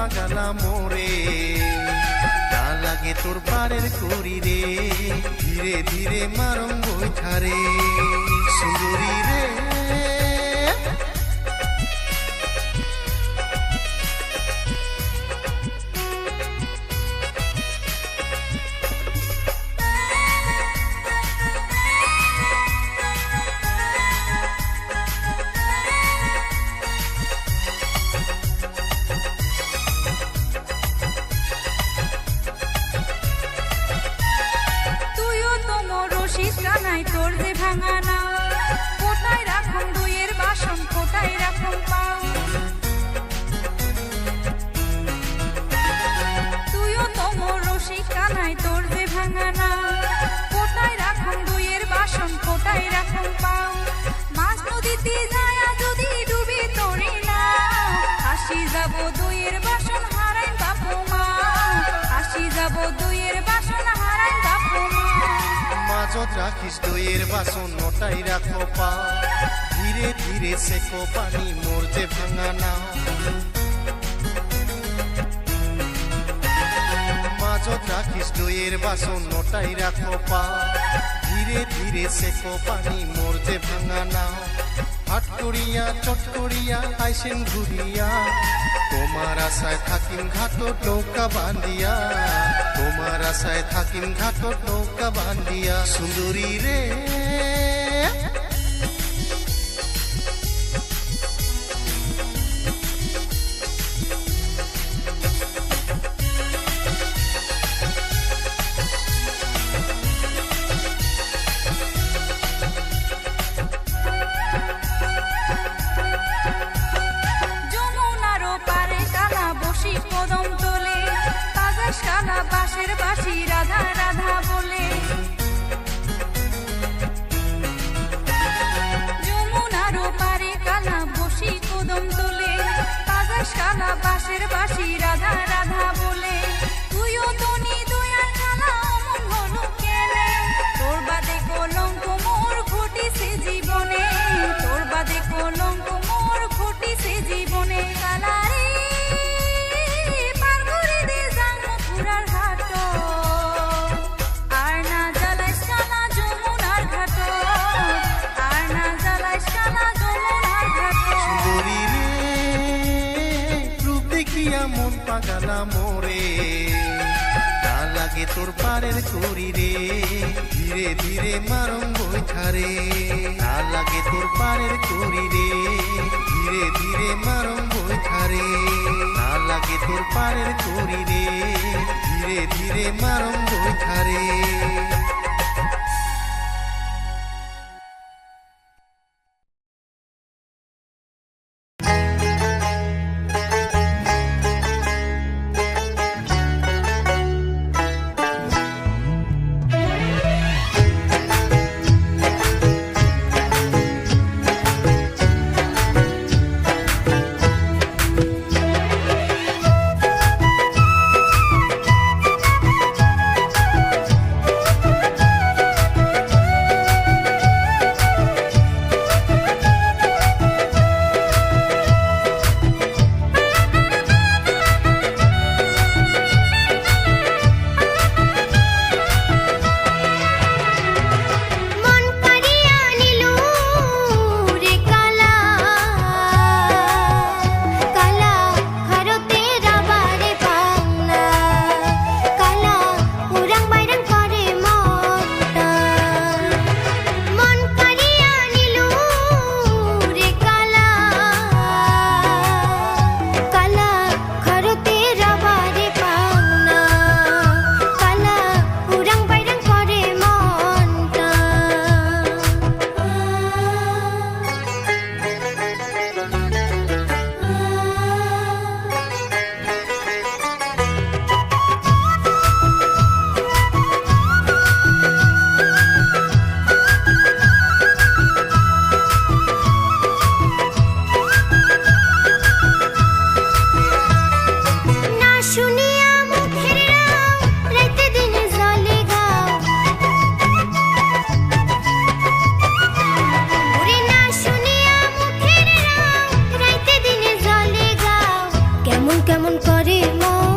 পাগালা মোরে তা লাগে তোর পারের করি রে। ধীরে ধীরে মারং বৈঠারে সুন্দরী রে। তোর যে ভাঙা না কোটায় রাখুন দুইয়ের বাসন কোটায় রাখুন পাও? তুইও তোমর তোর রাখুন পাও? মাছ নদীতে যায় মাঝত রাখিস দইয়ের বাসন নটাই রাখো পা। ধীরে ধীরে সেকো পানি, মোর যে ভাঙা না। মাঝত রাখিস দইয়ের বাসন নটাই রাখো পা। ধীরে ধীরে সেকো পানি, মোর যে ভাঙা না। হাট করিয়া চট করিয়া আইসেন ঘুরিয়া। তোমার আশায় থাকিম ঘাটত নৌকা বান্ধিয়া। তোমার আশায় থাকিম ঘাটত নৌকা বান্ধিয়া। সুন্দরী রে বাঁশের বাসি রাধা রাধা বলে। যমুনার পারে কালা বসি কদম তোলে বাজাস কালা বাঁশের বাসি রাধা রাধা বলে। পাগালা মোরে তা লাগে তোর পারের করি রে। ধীরে ধীরে মারম বৈঠারে তা লাগে তোর পারের করি রে। ধীরে ধীরে মারম বৈঠারে তা লাগে তোর পারের করি রে। ধীরে ধীরে মারম বৈঠারে করে মন।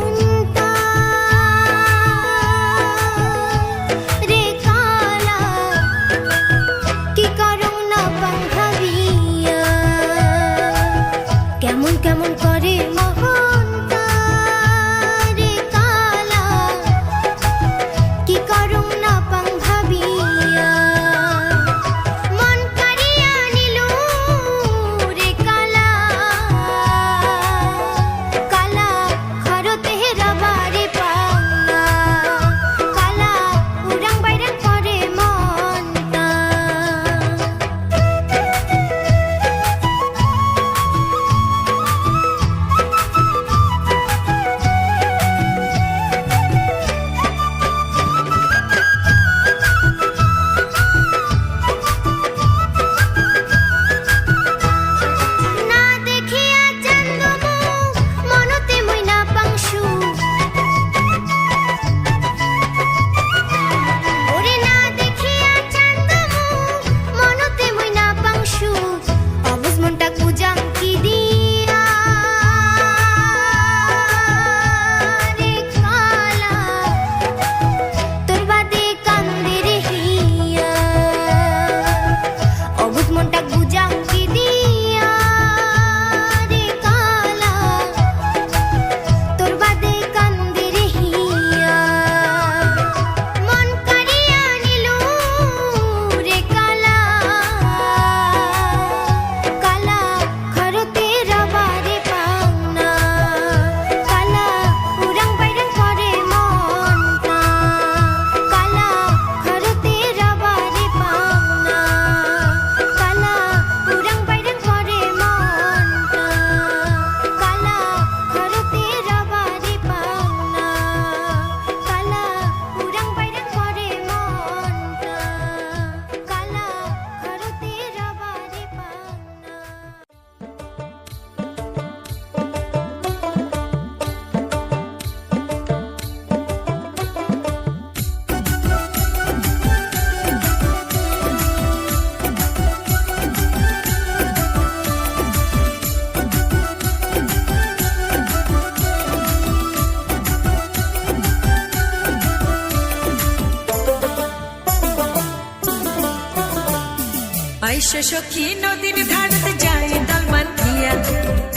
সখী নদীর ধারত যায় দল বান্ধিয়া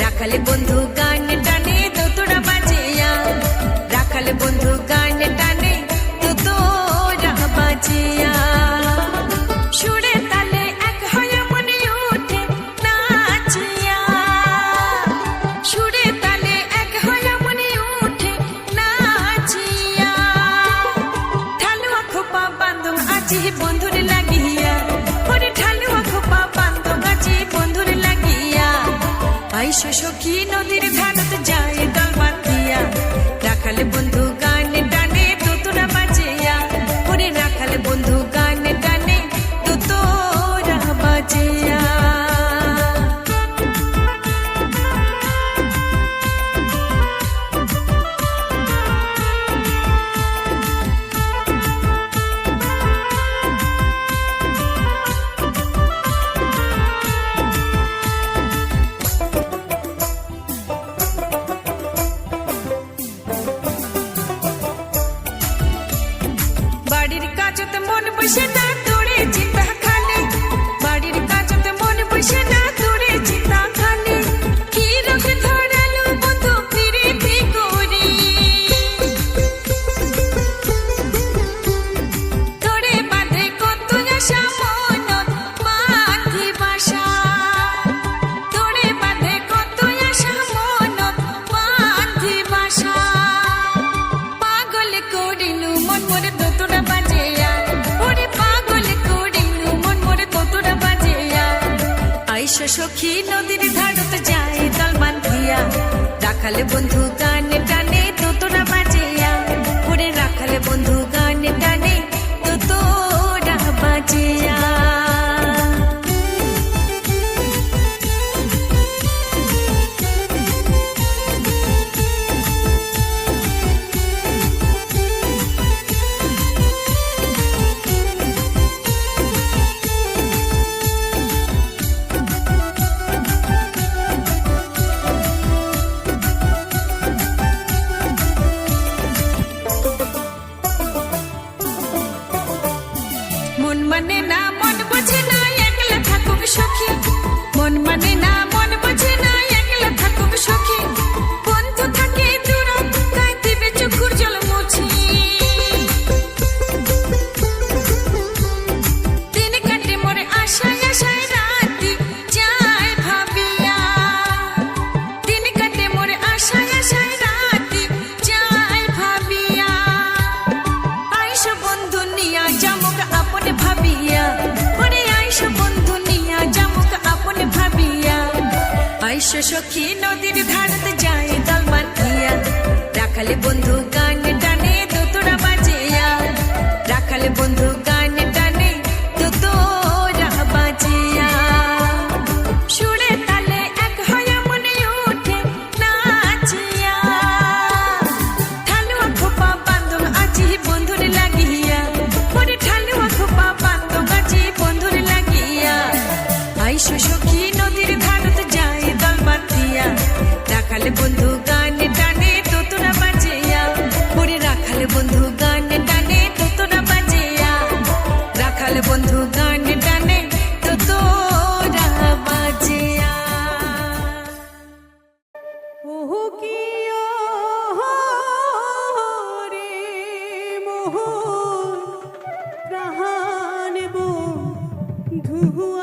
রাখালে বন্ধু গান টানে তোরা বাজেয়া। রাখালে বন্ধু গান টানে তোরা বাজিয়া। সুরে তালে এক মনে তালে এক মনে উঠে ঠালুয়া আজি বন্ধু শোষকি নদীর ধানত যায় রাখাল বন্ধু গান টানে তোতরা বাজে আম। উপরে রাখালে বন্ধু গান টানে when in I- বিশ্ব সখী নদীর ধারত যায় দলমান রাখালে বন্ধু গা Who?